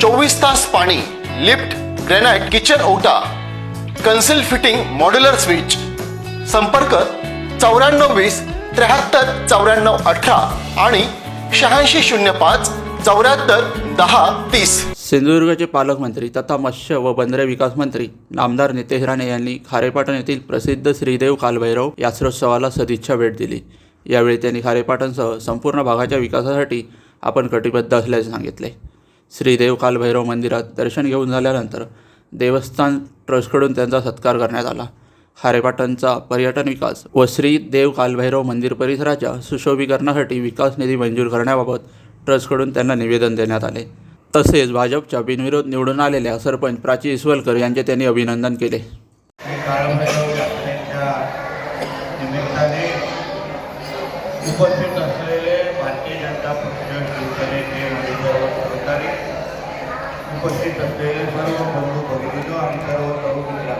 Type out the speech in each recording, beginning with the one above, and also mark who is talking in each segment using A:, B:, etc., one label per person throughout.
A: चोवीस तास पाणी लिफ्ट ग्रेनाइट किचन ओटा कन्सिल फिटिंग मॉड्युलर स्विच. संपर्क चौऱ्याण्णव वीस त्र्याहत्तर चौऱ्याण्णव अठरा आणि शहाऐंशी शून्य पाच चौऱ्याहत्तर दहा तीस.
B: सिंधुदुर्गचे पालकमंत्री तथा मत्स्य व बंदरे विकास मंत्री नामदार नितेश राणे यांनी खारेपाटण येथील प्रसिद्ध श्रीदेव कालभैरव यात्रोत्सवाला सदिच्छा भेट दिली. यावेळी त्यांनी खारेपाटणसह संपूर्ण भागाच्या विकासासाठी आपण कटिबद्ध असल्याचे सांगितले. श्रीदेव कालभैरव मंदिरात दर्शन घेऊन झाल्यानंतर देवस्थान ट्रस्टकडून त्यांचा सत्कार करण्यात आला. खारेपाटणचा पर्यटन विकास व श्री देव कालभैरव मंदिर परिसराच्या सुशोभीकरणासाठी विकास निधी मंजूर करण्याबाबत ट्रस्टकडून त्यांना निवेदन देण्यात आले. तसेच भाजपच्या बिनविरोध निवडून आलेल्या सरपंच प्राची इसवलकर यांचे त्यांनी अभिनंदन केले.
C: उपस्थित असलेले भारतीय जनता पक्ष ठिकाणी उपस्थित असलेले सर्व बंधू भगिनीनो आणि सर्व तरुण मित्र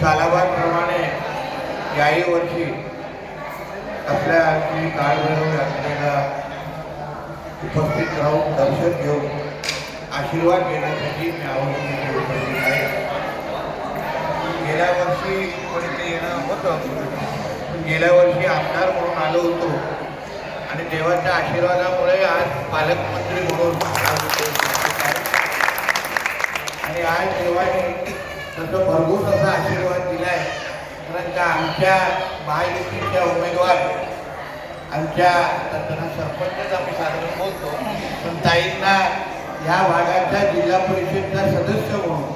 C: सालाबादप्रमाणे याही वर्षी आपल्या श्री काळभैरव यात्रेला उपस्थित राहून दर्शन घेऊन आशीर्वाद घेण्यासाठी मी आवडीने उपस्थित आहे. गेल्या वर्षी पण ते येणं होतं? गेल्या वर्षी आमदार म्हणून आलो होतो. आणि देवाच्या आशीर्वादामुळे आज पालकमंत्री म्हणून आज आणि आज देवाने तसं भरघोस असा आशीर्वाद दिलाय. कारण का आमच्या महायुतीच्या उमेदवार आमच्या त्यांना सरपंचच आम्ही साधारण बोलतो पण ताईंना या भागाच्या जिल्हा परिषदचा सदस्य म्हणून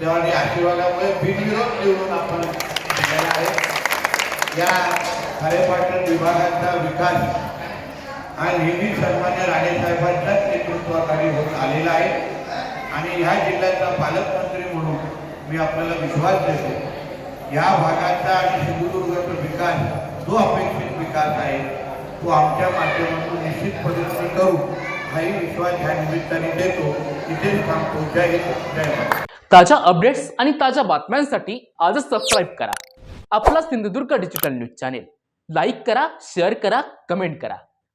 C: देवाने आशीर्वादामुळे बिनविरोध निवडून आपण दिलेला आहे. या खारेपाटण विभागाचा विकास हा नेहमी सन्मान्य राणेसाहेबांच्याच नेतृत्वाखाली होत आलेला आहे. आणि ह्या जिल्ह्याचा पालकमंत्री म्हणून मी आपल्याला विश्वास देतो. या भागाचा आणि सिंधुदुर्गाचा विकास जो अपेक्षित विकास आहे तो आमच्या माध्यमातून निश्चितपणे करू हाही विश्वास ह्या निमित्ताने देतो. तिथेच थांबतो. जय हिंद. जय
D: ताज्या अपडेट्स आणि ताज्या बातम्यांसाठी आजच सबस्क्राईब करा. आपला Sindhudurg digital news channel like करा शेअर करा कमेंट करा.